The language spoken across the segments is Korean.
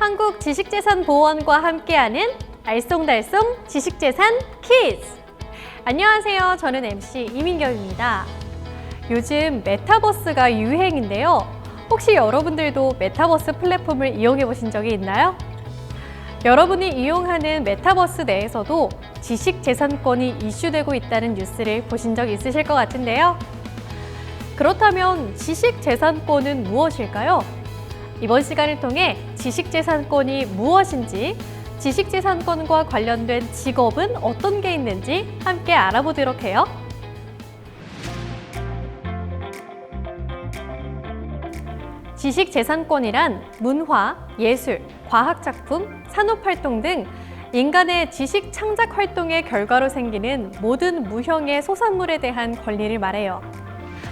한국 지식재산보원과 함께하는 알쏭달쏭 지식재산 퀴즈. 안녕하세요. 저는 MC 이민경입니다. 요즘 메타버스가 유행인데요. 혹시 여러분들도 메타버스 플랫폼을 이용해 보신 적이 있나요? 여러분이 이용하는 메타버스 내에서도 지식재산권이 이슈되고 있다는 뉴스를 보신 적 있으실 것 같은데요. 그렇다면 지식재산권은 무엇일까요? 이번 시간을 통해 지식재산권이 무엇인지, 지식재산권과 관련된 직업은 어떤 게 있는지 함께 알아보도록 해요. 지식재산권이란 문화, 예술, 과학작품, 산업활동 등 인간의 지식 창작 활동의 결과로 생기는 모든 무형의 소산물에 대한 권리를 말해요.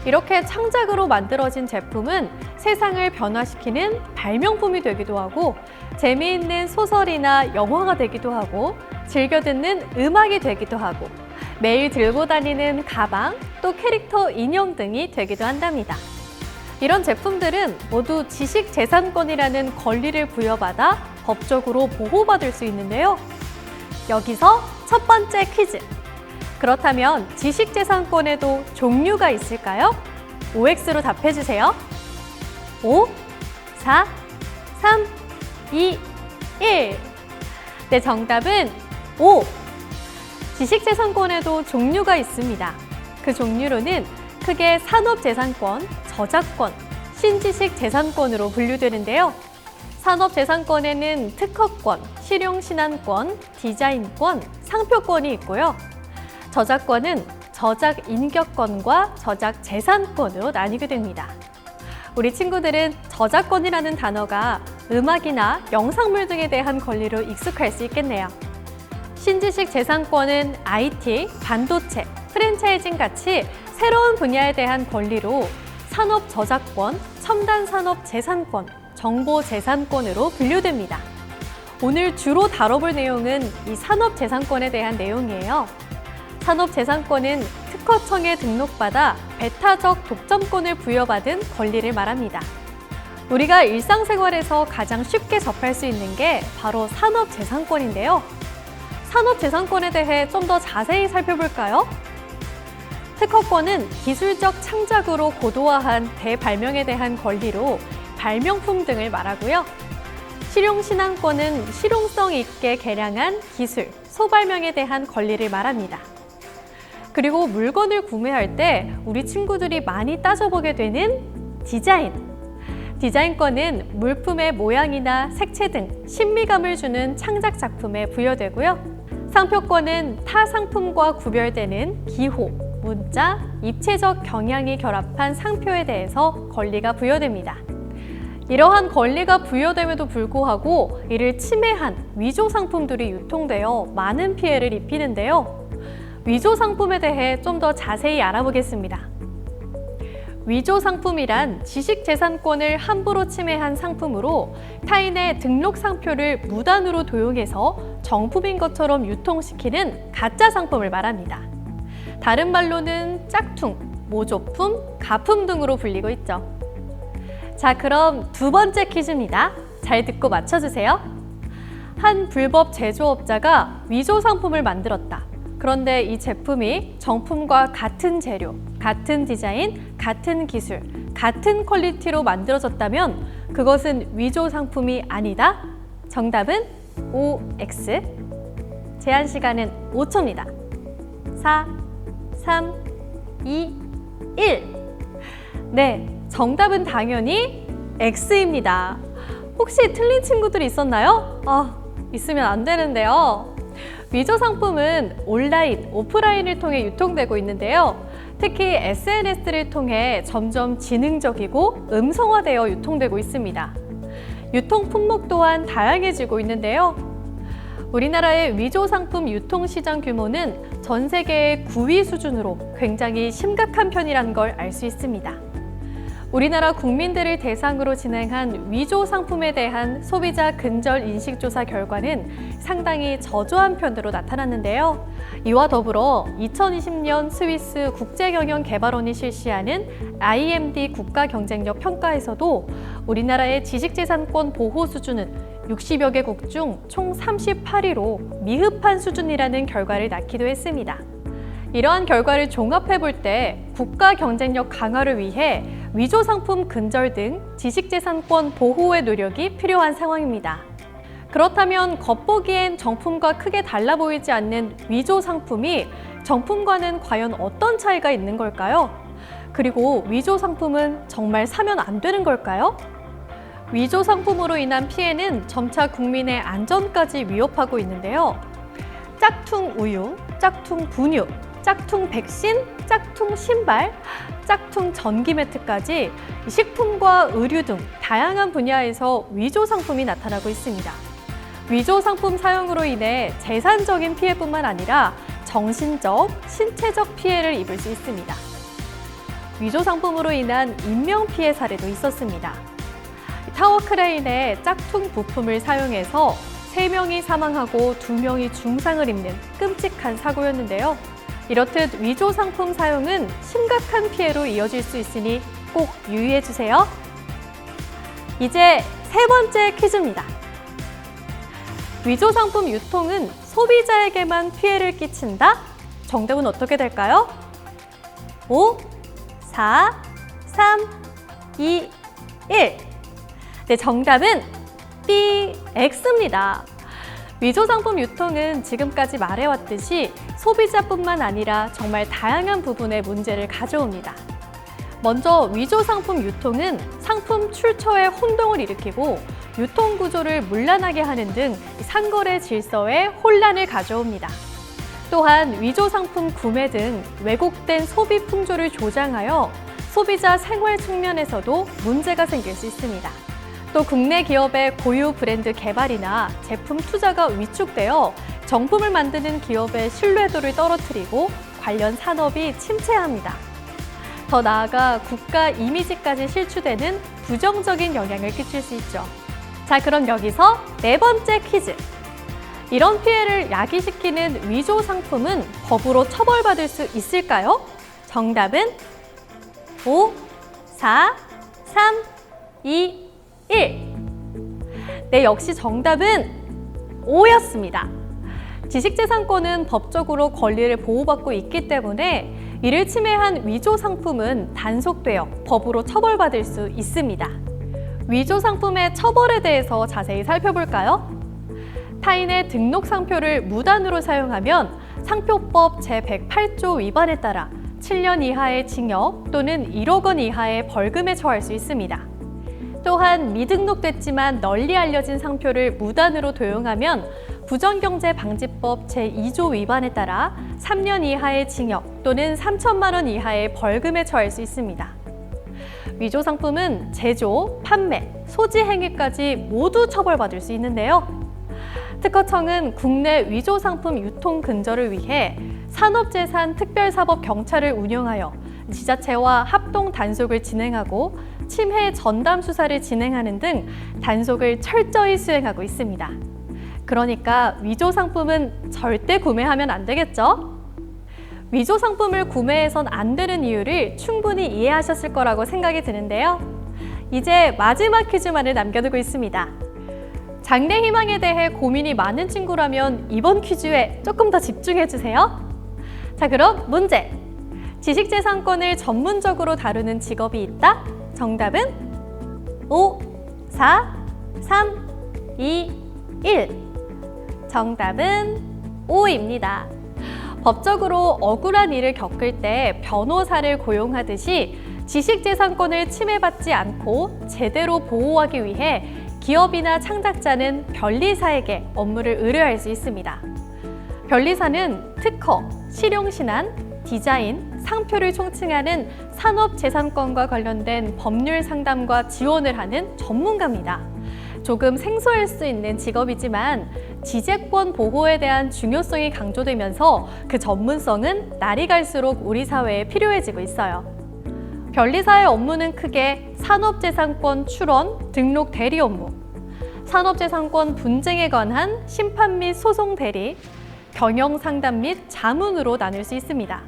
이렇게 창작으로 만들어진 제품은 세상을 변화시키는 발명품이 되기도 하고 재미있는 소설이나 영화가 되기도 하고 즐겨 듣는 음악이 되기도 하고 매일 들고 다니는 가방 또 캐릭터 인형 등이 되기도 한답니다. 이런 제품들은 모두 지식재산권이라는 권리를 부여받아 법적으로 보호받을 수 있는데요. 여기서 첫 번째 퀴즈. 그렇다면 지식재산권에도 종류가 있을까요? OX로 답해주세요. 5, 4, 3, 2, 1. 네, 정답은 5. 지식재산권에도 종류가 있습니다. 그 종류로는 크게 산업재산권, 저작권, 신지식재산권으로 분류되는데요. 산업재산권에는 특허권, 실용신안권, 디자인권, 상표권이 있고요. 저작권은 저작 인격권과 저작 재산권으로 나뉘게 됩니다. 우리 친구들은 저작권이라는 단어가 음악이나 영상물 등에 대한 권리로 익숙할 수 있겠네요. 신지식 재산권은 IT, 반도체, 프랜차이징 같이 새로운 분야에 대한 권리로 산업 저작권, 첨단 산업 재산권, 정보 재산권으로 분류됩니다. 오늘 주로 다뤄볼 내용은 이 산업 재산권에 대한 내용이에요. 산업재산권은 특허청에 등록받아 배타적 독점권을 부여받은 권리를 말합니다. 우리가 일상생활에서 가장 쉽게 접할 수 있는 게 바로 산업재산권인데요. 산업재산권에 대해 좀 더 자세히 살펴볼까요? 특허권은 기술적 창작으로 고도화한 대발명에 대한 권리로 발명품 등을 말하고요. 실용신앙권은 실용성 있게 개량한 기술, 소발명에 대한 권리를 말합니다. 그리고 물건을 구매할 때 우리 친구들이 많이 따져보게 되는 디자인. 디자인권은 물품의 모양이나 색채 등 신미감을 주는 창작 작품에 부여되고요. 상표권은 타 상품과 구별되는 기호, 문자, 입체적 경향이 결합한 상표에 대해서 권리가 부여됩니다. 이러한 권리가 부여됨에도 불구하고 이를 침해한 위조 상품들이 유통되어 많은 피해를 입히는데요. 위조 상품에 대해 좀 더 자세히 알아보겠습니다. 위조 상품이란 지식재산권을 함부로 침해한 상품으로 타인의 등록 상표를 무단으로 도용해서 정품인 것처럼 유통시키는 가짜 상품을 말합니다. 다른 말로는 짝퉁, 모조품, 가품 등으로 불리고 있죠. 자, 그럼 두 번째 퀴즈입니다. 잘 듣고 맞춰주세요. 한 불법 제조업자가 위조 상품을 만들었다. 그런데 이 제품이 정품과 같은 재료, 같은 디자인, 같은 기술, 같은 퀄리티로 만들어졌다면 그것은 위조 상품이 아니다? 정답은 OX. 제한 시간은 5초입니다. 4, 3, 2, 1. 네, 정답은 당연히 X입니다. 혹시 틀린 친구들이 있었나요? 아, 있으면 안 되는데요. 위조 상품은 온라인, 오프라인을 통해 유통되고 있는데요. 특히 SNS를 통해 점점 지능적이고 음성화되어 유통되고 있습니다. 유통 품목 또한 다양해지고 있는데요. 우리나라의 위조 상품 유통 시장 규모는 전 세계의 9위 수준으로 굉장히 심각한 편이라는 걸 알 수 있습니다. 우리나라 국민들을 대상으로 진행한 위조 상품에 대한 소비자 근절 인식 조사 결과는 상당히 저조한 편으로 나타났는데요. 이와 더불어 2020년 스위스 국제경영개발원이 실시하는 IMD 국가 경쟁력 평가에서도 우리나라의 지식재산권 보호 수준은 60여 개국 중 총 38위로 미흡한 수준이라는 결과를 낳기도 했습니다. 이러한 결과를 종합해 볼 때 국가 경쟁력 강화를 위해 위조 상품 근절 등 지식재산권 보호의 노력이 필요한 상황입니다. 그렇다면 겉보기엔 정품과 크게 달라 보이지 않는 위조 상품이 정품과는 과연 어떤 차이가 있는 걸까요? 그리고 위조 상품은 정말 사면 안 되는 걸까요? 위조 상품으로 인한 피해는 점차 국민의 안전까지 위협하고 있는데요. 짝퉁 우유, 짝퉁 분유, 짝퉁 백신, 짝퉁 신발, 짝퉁 전기 매트까지 식품과 의류 등 다양한 분야에서 위조 상품이 나타나고 있습니다. 위조 상품 사용으로 인해 재산적인 피해뿐만 아니라 정신적, 신체적 피해를 입을 수 있습니다. 위조 상품으로 인한 인명 피해 사례도 있었습니다. 타워 크레인의 짝퉁 부품을 사용해서 3명이 사망하고 2명이 중상을 입는 끔찍한 사고였는데요. 이렇듯 위조 상품 사용은 심각한 피해로 이어질 수 있으니 꼭 유의해 주세요. 이제 세 번째 퀴즈입니다. 위조 상품 유통은 소비자에게만 피해를 끼친다? 정답은 어떻게 될까요? 5, 4, 3, 2, 1. 네, 정답은 B, X입니다. 위조 상품 유통은 지금까지 말해왔듯이 소비자뿐만 아니라 정말 다양한 부분에 문제를 가져옵니다. 먼저 위조 상품 유통은 상품 출처에 혼동을 일으키고 유통 구조를 문란하게 하는 등 상거래 질서에 혼란을 가져옵니다. 또한 위조 상품 구매 등 왜곡된 소비 풍조를 조장하여 소비자 생활 측면에서도 문제가 생길 수 있습니다. 또 국내 기업의 고유 브랜드 개발이나 제품 투자가 위축되어 정품을 만드는 기업의 신뢰도를 떨어뜨리고 관련 산업이 침체합니다. 더 나아가 국가 이미지까지 실추되는 부정적인 영향을 끼칠 수 있죠. 자, 그럼 여기서 네 번째 퀴즈. 이런 피해를 야기시키는 위조 상품은 법으로 처벌받을 수 있을까요? 정답은 5, 4, 3, 2, 1. 네, 역시 정답은 5였습니다. 지식재산권은 법적으로 권리를 보호받고 있기 때문에 이를 침해한 위조 상품은 단속되어 법으로 처벌받을 수 있습니다. 위조 상품의 처벌에 대해서 자세히 살펴볼까요? 타인의 등록 상표를 무단으로 사용하면 상표법 제108조 위반에 따라 7년 이하의 징역 또는 1억 원 이하의 벌금에 처할 수 있습니다. 또한 미등록됐지만 널리 알려진 상표를 무단으로 도용하면 부정경제방지법 제2조 위반에 따라 3년 이하의 징역 또는 3천만 원 이하의 벌금에 처할 수 있습니다. 위조 상품은 제조, 판매, 소지 행위까지 모두 처벌받을 수 있는데요. 특허청은 국내 위조 상품 유통 근절을 위해 산업재산 특별사법 경찰을 운영하여 지자체와 합동 단속을 진행하고 침해 전담 수사를 진행하는 등 단속을 철저히 수행하고 있습니다. 그러니까 위조 상품은 절대 구매하면 안 되겠죠? 위조 상품을 구매해선 안 되는 이유를 충분히 이해하셨을 거라고 생각이 드는데요. 이제 마지막 퀴즈만을 남겨두고 있습니다. 장래 희망에 대해 고민이 많은 친구라면 이번 퀴즈에 조금 더 집중해 주세요. 자, 그럼 문제. 지식재산권을 전문적으로 다루는 직업이 있다? 정답은 5, 4, 3, 2, 1. 정답은 5입니다. 법적으로 억울한 일을 겪을 때 변호사를 고용하듯이 지식재산권을 침해받지 않고 제대로 보호하기 위해 기업이나 창작자는 변리사에게 업무를 의뢰할 수 있습니다. 변리사는 특허, 실용신안, 디자인, 상표를 총칭하는 산업재산권과 관련된 법률 상담과 지원을 하는 전문가입니다. 조금 생소할 수 있는 직업이지만 지재권 보호에 대한 중요성이 강조되면서 그 전문성은 날이 갈수록 우리 사회에 필요해지고 있어요. 변리사의 업무는 크게 산업재산권 출원, 등록 대리 업무, 산업재산권 분쟁에 관한 심판 및 소송 대리, 경영 상담 및 자문으로 나눌 수 있습니다.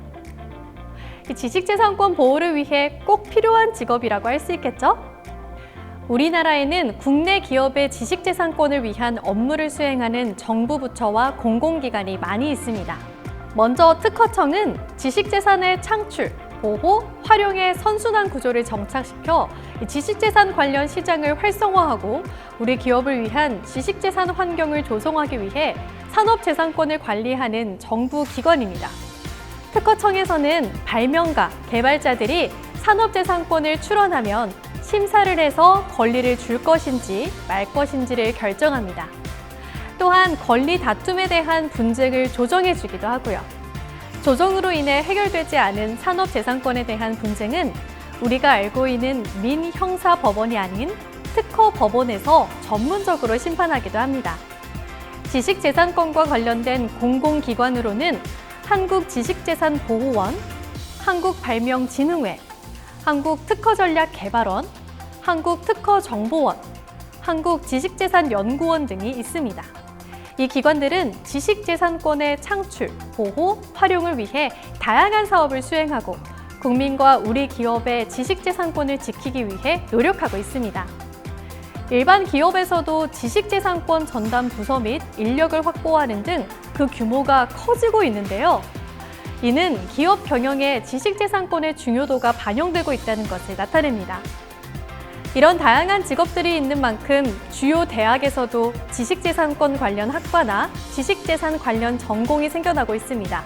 지식재산권 보호를 위해 꼭 필요한 직업이라고 할 수 있겠죠? 우리나라에는 국내 기업의 지식재산권을 위한 업무를 수행하는 정부 부처와 공공기관이 많이 있습니다. 먼저 특허청은 지식재산의 창출, 보호, 활용의 선순환 구조를 정착시켜 이 지식재산 관련 시장을 활성화하고 우리 기업을 위한 지식재산 환경을 조성하기 위해 산업재산권을 관리하는 정부 기관입니다. 특허청에서는 발명가, 개발자들이 산업재산권을 출원하면 심사를 해서 권리를 줄 것인지 말 것인지를 결정합니다. 또한 권리 다툼에 대한 분쟁을 조정해 주기도 하고요. 조정으로 인해 해결되지 않은 산업재산권에 대한 분쟁은 우리가 알고 있는 민형사 법원이 아닌 특허 법원에서 전문적으로 심판하기도 합니다. 지식재산권과 관련된 공공기관으로는 한국지식재산보호원, 한국발명진흥회, 한국특허전략개발원, 한국특허정보원, 한국지식재산연구원 등이 있습니다. 이 기관들은 지식재산권의 창출, 보호, 활용을 위해 다양한 사업을 수행하고 국민과 우리 기업의 지식재산권을 지키기 위해 노력하고 있습니다. 일반 기업에서도 지식재산권 전담 부서 및 인력을 확보하는 등 그 규모가 커지고 있는데요. 이는 기업 경영에 지식재산권의 중요도가 반영되고 있다는 것을 나타냅니다. 이런 다양한 직업들이 있는 만큼 주요 대학에서도 지식재산권 관련 학과나 지식재산 관련 전공이 생겨나고 있습니다.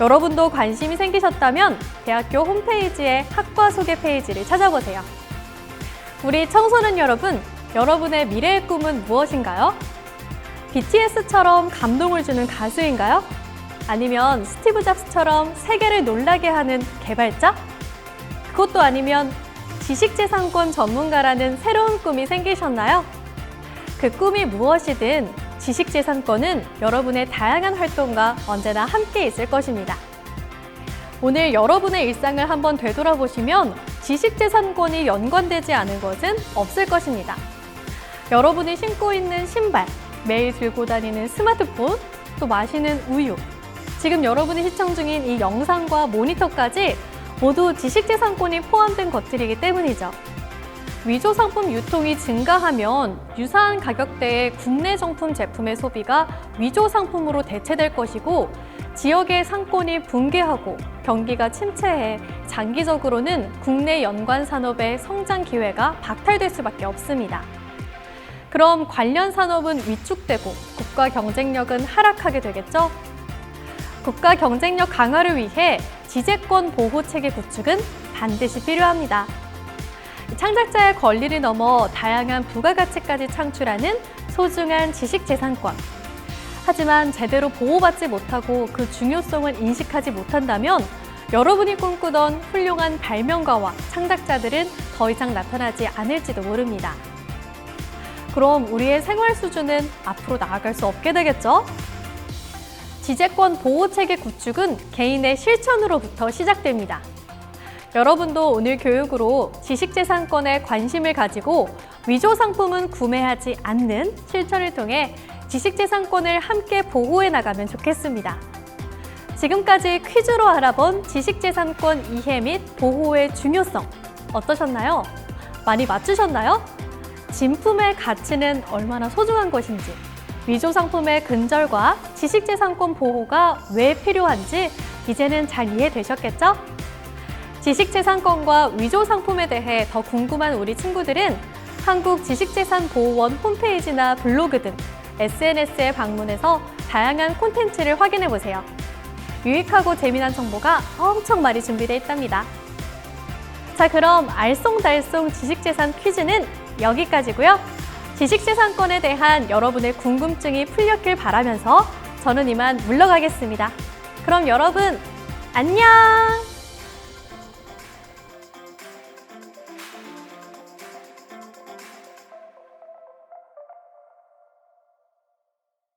여러분도 관심이 생기셨다면 대학교 홈페이지의 학과 소개 페이지를 찾아보세요. 우리 청소년 여러분, 여러분의 미래의 꿈은 무엇인가요? BTS처럼 감동을 주는 가수인가요? 아니면 스티브 잡스처럼 세계를 놀라게 하는 개발자? 그것도 아니면 지식재산권 전문가라는 새로운 꿈이 생기셨나요? 그 꿈이 무엇이든 지식재산권은 여러분의 다양한 활동과 언제나 함께 있을 것입니다. 오늘 여러분의 일상을 한번 되돌아보시면 지식재산권이 연관되지 않은 것은 없을 것입니다. 여러분이 신고 있는 신발, 매일 들고 다니는 스마트폰, 또 마시는 우유, 지금 여러분이 시청 중인 이 영상과 모니터까지 모두 지식재산권이 포함된 것들이기 때문이죠. 위조 상품 유통이 증가하면 유사한 가격대의 국내 정품 제품의 소비가 위조 상품으로 대체될 것이고 지역의 상권이 붕괴하고 경기가 침체해 장기적으로는 국내 연관 산업의 성장 기회가 박탈될 수밖에 없습니다. 그럼 관련 산업은 위축되고 국가 경쟁력은 하락하게 되겠죠? 국가 경쟁력 강화를 위해 지재권 보호 체계 구축은 반드시 필요합니다. 창작자의 권리를 넘어 다양한 부가가치까지 창출하는 소중한 지식재산권. 하지만 제대로 보호받지 못하고 그 중요성을 인식하지 못한다면 여러분이 꿈꾸던 훌륭한 발명가와 창작자들은 더 이상 나타나지 않을지도 모릅니다. 그럼 우리의 생활 수준은 앞으로 나아갈 수 없게 되겠죠? 지재권 보호 체계 구축은 개인의 실천으로부터 시작됩니다. 여러분도 오늘 교육으로 지식재산권에 관심을 가지고 위조 상품은 구매하지 않는 실천을 통해 지식재산권을 함께 보호해 나가면 좋겠습니다. 지금까지 퀴즈로 알아본 지식재산권 이해 및 보호의 중요성 어떠셨나요? 많이 맞추셨나요? 진품의 가치는 얼마나 소중한 것인지, 위조 상품의 근절과 지식재산권 보호가 왜 필요한지 이제는 잘 이해되셨겠죠? 지식재산권과 위조 상품에 대해 더 궁금한 우리 친구들은 한국지식재산보호원 홈페이지나 블로그 등 SNS에 방문해서 다양한 콘텐츠를 확인해 보세요. 유익하고 재미난 정보가 엄청 많이 준비되어 있답니다. 자, 그럼 알쏭달쏭 지식재산 퀴즈는 여기까지고요. 지식재산권에 대한 여러분의 궁금증이 풀렸길 바라면서 저는 이만 물러가겠습니다. 그럼 여러분, 안녕!